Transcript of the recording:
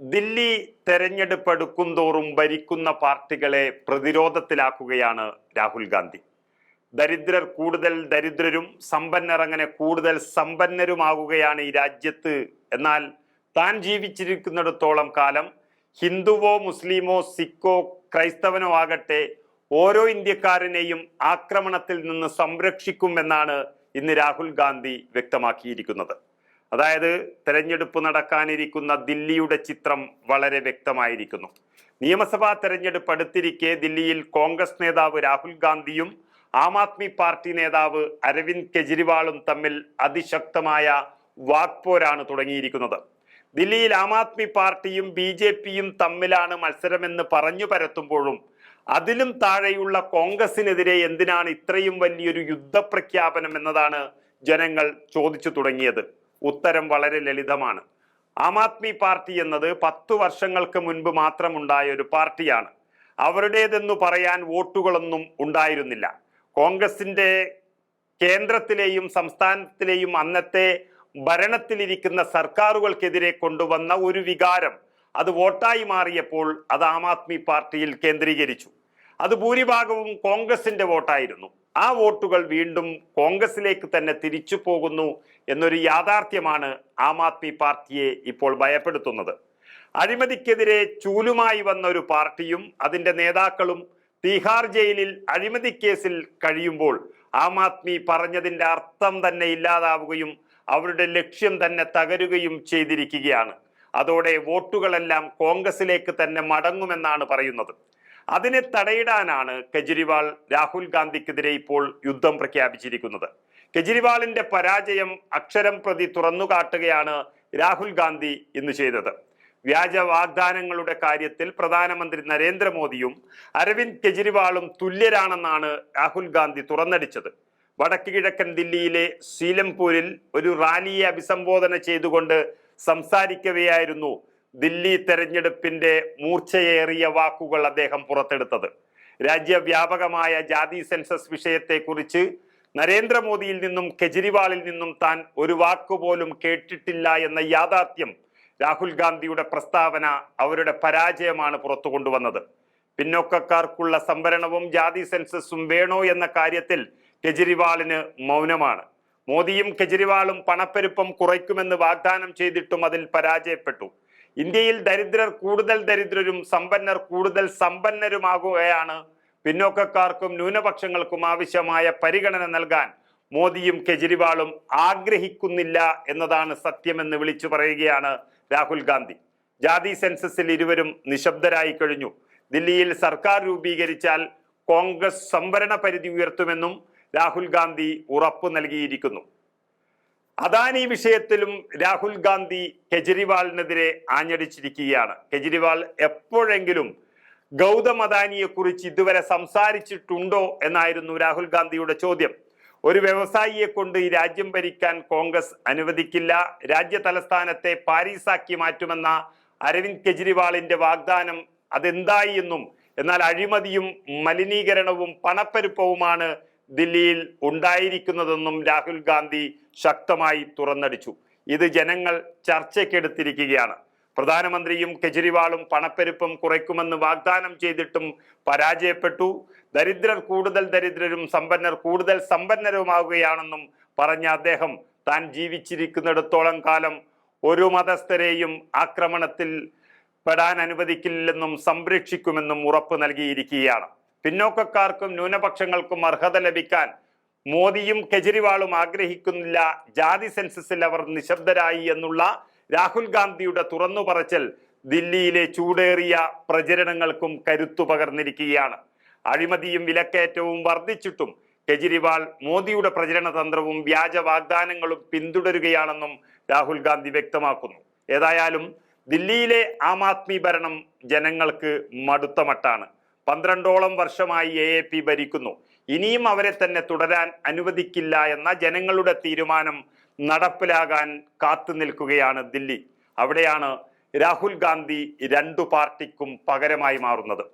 ദില്ലി തെരഞ്ഞെടുപ്പ് എടുക്കുന്തോറും ഭരിക്കുന്ന പാർട്ടികളെ പ്രതിരോധത്തിലാക്കുകയാണ് രാഹുൽ ഗാന്ധി. ദരിദ്രർ കൂടുതൽ ദരിദ്രരും സമ്പന്നർ അങ്ങനെ കൂടുതൽ സമ്പന്നരുമാകുകയാണ് ഈ രാജ്യത്ത്. എന്നാൽ താൻ ജീവിച്ചിരിക്കുന്നിടത്തോളം കാലം ഹിന്ദുവോ മുസ്ലിമോ സിഖോ ക്രൈസ്തവനോ ആകട്ടെ ഓരോ ഇന്ത്യക്കാരനെയും ആക്രമണത്തിൽ നിന്ന് സംരക്ഷിക്കുമെന്നാണ് ഇന്ന് രാഹുൽ ഗാന്ധി വ്യക്തമാക്കിയിരിക്കുന്നത്. അതായത് തെരഞ്ഞെടുപ്പ് നടക്കാനിരിക്കുന്ന ദില്ലിയുടെ ചിത്രം വളരെ വ്യക്തമായിരിക്കുന്നു. നിയമസഭാ തെരഞ്ഞെടുപ്പ് അടുത്തിരിക്കെ ദില്ലിയിൽ കോൺഗ്രസ് നേതാവ് രാഹുൽ ഗാന്ധിയും ആം ആദ്മി പാർട്ടി നേതാവ് അരവിന്ദ് കെജ്രിവാളും തമ്മിൽ അതിശക്തമായ വാക്പോരാണ് തുടങ്ങിയിരിക്കുന്നത്. ദില്ലിയിൽ ആം ആദ്മി പാർട്ടിയും ബി ജെ പിയും തമ്മിലാണ് മത്സരമെന്ന് പറഞ്ഞു പരത്തുമ്പോഴും അതിലും താഴെയുള്ള കോൺഗ്രസിനെതിരെ എന്തിനാണ് ഇത്രയും വലിയൊരു യുദ്ധപ്രഖ്യാപനം എന്നതാണ് ജനങ്ങൾ ചോദിച്ചു തുടങ്ങിയത്. ഉത്തരം വളരെ ലളിതമാണ്. ആം ആദ്മി പാർട്ടി എന്നത് പത്തു വർഷങ്ങൾക്ക് മുൻപ് മാത്രമുണ്ടായ ഒരു പാർട്ടിയാണ്. അവരുടേതെന്നു പറയാൻ വോട്ടുകളൊന്നും ഉണ്ടായിരുന്നില്ല. കോൺഗ്രസിന്റെ കേന്ദ്രത്തിലെയും സംസ്ഥാനത്തിലെയും അന്നത്തെ ഭരണത്തിലിരിക്കുന്ന സർക്കാരുകൾക്കെതിരെ കൊണ്ടുവന്ന ഒരു വികാരം അത് വോട്ടായി മാറിയപ്പോൾ അത് ആം ആദ്മി പാർട്ടിയിൽ കേന്ദ്രീകരിച്ചു. അത് ഭൂരിഭാഗവും കോൺഗ്രസിന്റെ വോട്ടായിരുന്നു. ആ വോട്ടുകൾ വീണ്ടും കോൺഗ്രസിലേക്ക് തന്നെ തിരിച്ചു പോകുന്നു എന്നൊരു യാഥാർത്ഥ്യമാണ് ആം ആദ്മി പാർട്ടിയെ ഇപ്പോൾ ഭയപ്പെടുത്തുന്നത്. അഴിമതിക്കെതിരെ ചൂലുമായി വന്ന ഒരു പാർട്ടിയും അതിന്റെ നേതാക്കളും തീഹാർ ജയിലിൽ അഴിമതി കേസിൽ കഴിയുമ്പോൾ ആം ആദ്മി പറഞ്ഞതിന്റെ അർത്ഥം തന്നെ ഇല്ലാതാവുകയും അവരുടെ ലക്ഷ്യം തന്നെ തകരുകയും ചെയ്തിരിക്കുകയാണ്. അതോടെ വോട്ടുകളെല്ലാം കോൺഗ്രസിലേക്ക് തന്നെ മടങ്ങുമെന്നാണ് പറയുന്നത്. അതിനെ തടയിടാനാണ് കെജ്രിവാൾ രാഹുൽ ഗാന്ധിക്കെതിരെ ഇപ്പോൾ യുദ്ധം പ്രഖ്യാപിച്ചിരിക്കുന്നത്. കെജ്രിവാളിന്റെ പരാജയം അക്ഷരം പ്രതി തുറന്നുകാട്ടുകയാണ് രാഹുൽ ഗാന്ധി ഇന്ന് ചെയ്തത്. വ്യാജ വാഗ്ദാനങ്ങളുടെ കാര്യത്തിൽ പ്രധാനമന്ത്രി നരേന്ദ്രമോദിയും അരവിന്ദ് കെജ്രിവാളും തുല്യരാണെന്നാണ് രാഹുൽ ഗാന്ധി തുറന്നടിച്ചത്. വടക്ക് കിഴക്കൻ ദില്ലിയിലെ സീലംപൂരിൽ ഒരു റാലിയെ അഭിസംബോധന ചെയ്തുകൊണ്ട് സംസാരിക്കവെയായിരുന്നു ദില്ലി തെരഞ്ഞെടുപ്പിന്റെ മൂർച്ചയേറിയ വാക്കുകൾ അദ്ദേഹം പുറത്തെടുത്തത്. രാജ്യവ്യാപകമായ ജാതി സെൻസസ് വിഷയത്തെക്കുറിച്ച് നരേന്ദ്രമോദിയിൽ നിന്നും കെജ്രിവാളിൽ നിന്നും താൻ ഒരു വാക്കുപോലും കേട്ടിട്ടില്ല എന്ന യാഥാർത്ഥ്യം രാഹുൽ ഗാന്ധിയുടെ പ്രസ്താവന അവരുടെ പരാജയമാണ് പുറത്തു കൊണ്ടുവന്നത്. പിന്നോക്കക്കാർക്കുള്ള സംവരണവും ജാതി സെൻസസും വേണോ എന്ന കാര്യത്തിൽ കെജ്രിവാളിന് മൗനമാണ്. മോദിയും കെജ്രിവാളും പണപ്പെരുപ്പം കുറയ്ക്കുമെന്ന് വാഗ്ദാനം ചെയ്തിട്ടും അതിൽ പരാജയപ്പെട്ടു. ഇന്ത്യയിൽ ദരിദ്രർ കൂടുതൽ ദരിദ്രരും സമ്പന്നർ കൂടുതൽ സമ്പന്നരുമാകുകയാണ്. പിന്നോക്കക്കാർക്കും ന്യൂനപക്ഷങ്ങൾക്കും ആവശ്യമായ പരിഗണന നൽകാൻ മോദിയും കെജ്രിവാളും ആഗ്രഹിക്കുന്നില്ല എന്നതാണ് സത്യമെന്ന് വിളിച്ചു പറയുകയാണ് രാഹുൽ ഗാന്ധി. ജാതി സെൻസസിൽ ഇരുവരും നിശബ്ദരായി കഴിഞ്ഞു. ദില്ലിയിൽ സർക്കാർ രൂപീകരിച്ചാൽ കോൺഗ്രസ് സംവരണ പരിധി ഉയർത്തുമെന്നും രാഹുൽ ഗാന്ധി ഉറപ്പു നൽകിയിരിക്കുന്നു. അദാനി വിഷയത്തിലും രാഹുൽ ഗാന്ധി കെജ്രിവാളിനെതിരെ ആഞ്ഞടിച്ചിരിക്കുകയാണ്. കെജ്രിവാൾ എപ്പോഴെങ്കിലും ഗൗതം അദാനിയെ കുറിച്ച് ഇതുവരെ സംസാരിച്ചിട്ടുണ്ടോ എന്നായിരുന്നു രാഹുൽ ഗാന്ധിയുടെ ചോദ്യം. ഒരു വ്യവസായിയെ കൊണ്ട് ഈ രാജ്യം ഭരിക്കാൻ കോൺഗ്രസ് അനുവദിക്കില്ല. രാജ്യ തലസ്ഥാനത്തെ പാരീസാക്കി മാറ്റുമെന്ന അരവിന്ദ് കെജ്രിവാളിന്റെ വാഗ്ദാനം അതെന്തായി എന്നും എന്നാൽ അഴിമതിയും മലിനീകരണവും പണപ്പെരുപ്പവുമാണ് ദില്ലിയിൽ ഉണ്ടായിരിക്കുന്നതെന്നും രാഹുൽ ഗാന്ധി ശക്തമായി തുറന്നടിച്ചു. ഇത് ജനങ്ങൾ ചർച്ചയ്ക്കെടുത്തിരിക്കുകയാണ്. പ്രധാനമന്ത്രിയും കെജ്രിവാളും പണപ്പെരുപ്പം കുറയ്ക്കുമെന്ന് വാഗ്ദാനം ചെയ്തിട്ടും പരാജയപ്പെട്ടു. ദരിദ്രർ കൂടുതൽ ദരിദ്രരും സമ്പന്നർ കൂടുതൽ സമ്പന്നരുമാവുകയാണെന്നും പറഞ്ഞ അദ്ദേഹം താൻ ജീവിച്ചിരിക്കുന്നിടത്തോളം കാലം ഒരു മതസ്ഥരെയും ആക്രമണത്തിൽ പെടാൻ അനുവദിക്കില്ലെന്നും സംരക്ഷിക്കുമെന്നും ഉറപ്പ് നൽകിയിരിക്കുകയാണ്. പിന്നോക്കക്കാർക്കും ന്യൂനപക്ഷങ്ങൾക്കും അർഹത ലഭിക്കാൻ മോദിയും കെജ്രിവാളും ആഗ്രഹിക്കുന്നില്ല. ജാതി സെൻസസിൽ അവർ നിശബ്ദരായി എന്നുള്ള രാഹുൽ ഗാന്ധിയുടെ തുറന്നു പറച്ചൽ ദില്ലിയിലെ ചൂടേറിയ പ്രചരണങ്ങൾക്കും കരുത്തു പകർന്നിരിക്കുകയാണ്. അഴിമതിയും വിലക്കയറ്റവും വർദ്ധിച്ചിട്ടും കെജ്രിവാൾ മോദിയുടെ പ്രചരണ തന്ത്രവും വ്യാജ വാഗ്ദാനങ്ങളും പിന്തുടരുകയാണെന്നും രാഹുൽ ഗാന്ധി വ്യക്തമാക്കുന്നു. ഏതായാലും ദില്ലിയിലെ ആം ആദ്മി ഭരണം ജനങ്ങൾക്ക് മടുത്ത മട്ടാണ്. പന്ത്രണ്ടോളം വർഷമായി എ എ പി ഭരിക്കുന്നു. ഇനിയും അവരെ തന്നെ തുടരാൻ അനുവദിക്കില്ല എന്ന ജനങ്ങളുടെ തീരുമാനം നടപ്പിലാകാൻ കാത്തു നിൽക്കുകയാണ് ദില്ലി. അവിടെയാണ് രാഹുൽ ഗാന്ധി രണ്ടു പാർട്ടിക്കും പകരമായി മാറുന്നത്.